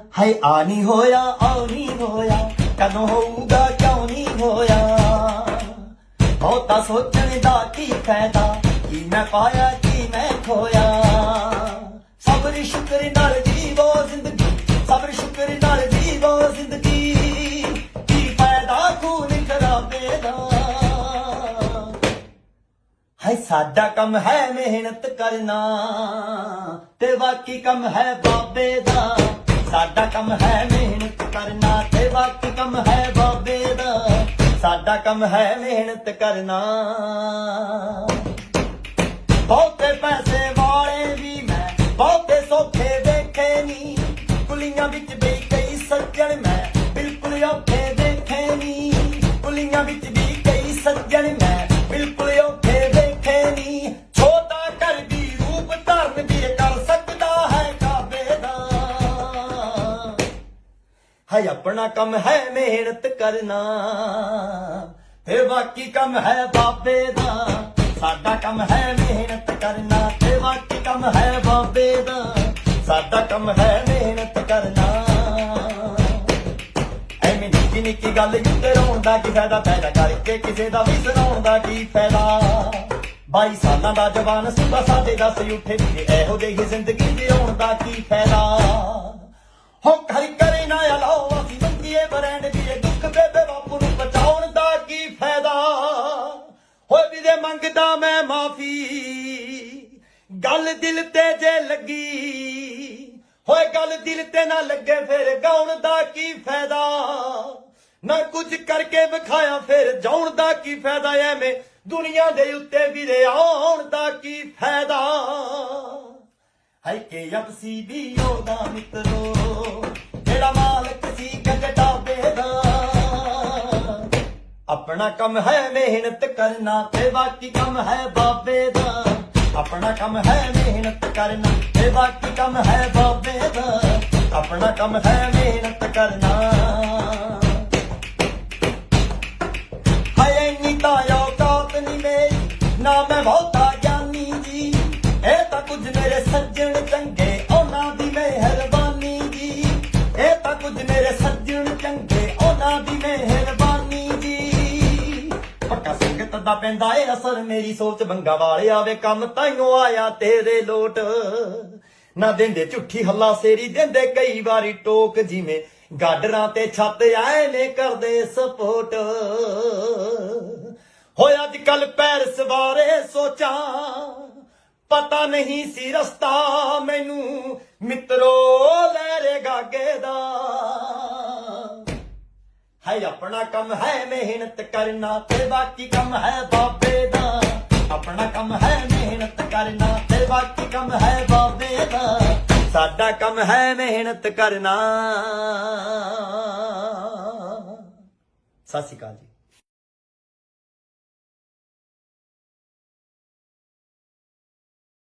ਹਾਏ, ਆ ਨਹੀਂ ਹੋਇਆ, ਆ ਨਹੀਂ ਹੋਇਆ, ਕਦੋਂ ਹੋਊਗਾ, ਕਿਉਂ ਨਹੀਂ ਹੋਇਆ? ਬਹੁਤਾ ਸੋਚਣ ਦਾ ਕੀ ਫਾਇਦਾ, ਕੀ ਮੈਂ ਪਾਇਆ, ਕੀ ਮੈਂ ਖੋਇਆ? ਸਬਰ ਸ਼ੁਕਰ ਨਾਲ ਜੀਵੋ ਜ਼ਿੰਦਗੀ, ਸਬਰ ਸ਼ੁਕਰ ਨਾਲ ਜੀਵੋ ਜ਼ਿੰਦਗੀ। ਕੀ ਫਾਇਦਾ ਖੂਨ ਖਰਾਬੇ ਦਾ? ਹਾਏ, ਸਾਡਾ ਕੰਮ ਹੈ ਮਿਹਨਤ ਕਰਨਾ, ਤੇ ਬਾਕੀ ਕੰਮ ਹੈ ਬਾਬੇ ਦਾ। ਸਾਡਾ ਕੰਮ ਹੈ ਮਿਹਨਤ ਕਰਨਾ ਤੇ ਵਕਤ ਕੰਮ ਹੈ ਬਾਬੇ ਦਾ। ਸਾਡਾ ਕੰਮ ਹੈ ਮਿਹਨਤ ਕਰਨਾ। ਬਹੁਤੇ ਪੈਸੇ ਵਾਲੇ ਵੀ ਮੈਂ, ਬਹੁਤੇ ਸੌਖੇ ਦੇਖੇ ਨਹੀਂ ਕੁਲੀਆਂ ਵਿੱਚ ਵੀ ਕਈ ਸੱਜਣ ਮੈਂ, ਬਿਲਕੁਲ ਔਖੇ ਦੇਖੇ ਨਹੀਂ ਕੁਲੀਆਂ ਵਿੱਚ ਵੀ ਕਈ ਸੱਜਣ ਹੈ ਆਪਣਾ ਕੰਮ ਹੈ ਮਿਹਨਤ ਕਰਨਾ। ਤੇ ਬਾਕੀ ਕੰਮ ਹੈ ਬਾਬੇ ਦਾ। ਸਾਡਾ ਕੰਮ ਹੈ ਮਿਹਨਤ ਕਰਨਾ। ਤੇ ਬਾਕੀ ਕੰਮ ਹੈ ਬਾਬੇ ਦਾ। ਸਾਡਾ ਕੰਮ ਹੈ ਮਿਹਨਤ ਕਰਨਾ। ਐਵੇਂ ਨਿੱਕੀ ਨਿੱਕੀ ਗੱਲ ਉੱਤੇ ਰੋਣ ਦਾ ਕੀ ਫਾਇਦਾ? ਪੈਦਾ ਕਰਕੇ ਕਿਸੇ ਦਾ ਵੀ ਸੁਣਾਉਣ ਦਾ ਕੀ ਫਾਇਦਾ? 22 ਸਾਲਾਂ ਦਾ ਜਵਾਨ ਸੁਬਾ ਸਾਡੇ ਦੱਸ ਉੱਠੇ ਵੀ ਇਹੋ ਜਿਹੀ ਜ਼ਿੰਦਗੀ ਜਿਉਣ ਦਾ ਕੀ ਫਾਇਦਾ? ਦੇ ਮੰਗਦਾ ਮੈਂ ਮਾਫੀ। ਗੱਲ ਦਿਲ ਤੇ ਜੇ ਲੱਗੀ, ਹੋਏ ਗੱਲ ਦਿਲ ਤੇ ਨਾ ਲੱਗੇ ਫਿਰ ਗਾਉਣ ਦਾ ਕੀ ਫਾਇਦਾ? ਨਾ ਕੁਝ ਕਰਕੇ ਵਿਖਾਇਆ ਫਿਰ ਜਾਉਣ ਦਾ ਕੀ ਫਾਇਦਾ? ਐਵੇਂ ਦੁਨੀਆ ਦੇ ਉੱਤੇ ਵੀਰੇ ਆਉਣ ਦਾ ਕੀ ਫਾਇਦਾ? ਹਾਈ ਕੇ ਅਪਸੀ ਵੀ ਉਹਦਾ ਮਿੱਤਰੋ ਜਿਹੜਾ ਮਾਲਕ ਸੀ ਆਪਣਾ ਕੰਮ ਹੈ ਮਿਹਨਤ ਕਰਨਾ ਤੇ ਬਾਕੀ ਕੰਮ ਹੈ ਬਾਬੇ ਦਾ। ਆਪਣਾ ਕੰਮ ਹੈ ਮਿਹਨਤ ਕਰਨਾ ਤੇ ਬਾਕੀ ਕੰਮ ਹੈ ਬਾਬੇ ਦਾ। ਆਪਣਾ ਕੰਮ ਹੈ ਮਿਹਨਤ ਕਰਨਾ। ਹਾਏ ਨੀ ਤਾਇਆ ਪੱਕਾ ਪੈਂਦਾ ਏ ਅਸਰ, ਮੇਰੀ ਸੋਚ ਬੰਗਾ ਵਾਲੇ ਆਵੇ ਕੰਮ ਤਾਈਓ ਆਇਆ ਤੇਰੇ ਲੋਟ। ਨਾ ਦਿੰਦੇ ਝੁੱਠੀ ਹੱਲਾ, ਸੇਰੀ ਦਿੰਦੇ ਕਈ ਵਾਰੀ ਟੋਕ, ਜਿਵੇਂ ਗਾਡਰਾਂ ਤੇ ਛੱਤ ਆਏ ਨੇ ਕਰਦੇ ਸਪੋਰਟ ਹੋਏ ਅੱਜ ਕੱਲ ਪੈਰਸ ਬਾਰੇ ਸੋਚਾਂ, ਪਤਾ ਨਹੀਂ ਸੀ ਰਸਤਾ ਮੈਨੂੰ, ਮਿੱਤਰੋ ਲੈ ਰੇ ਗਾਗੇ ਦਾ। ਹੈ, ਆਪਣਾ ਕੰਮ ਹੈ, ਮਿਹਨਤ ਕਰਨਾ ਤੇ ਬਾਕੀ ਕੰਮ ਹੈ ਬਾਬੇ ਦਾ। ਆਪਣਾ ਕੰਮ ਹੈ, ਮਿਹਨਤ ਕਰਨਾ ਤੇ ਬਾਕੀ ਕੰਮ ਹੈ ਬਾਬੇ ਦਾ। ਸਾਡਾ ਕੰਮ ਹੈ, ਮਿਹਨਤ ਕਰਨਾ। ਸਤਿ ਸ਼੍ਰੀ ਅਕਾਲ ਜੀ।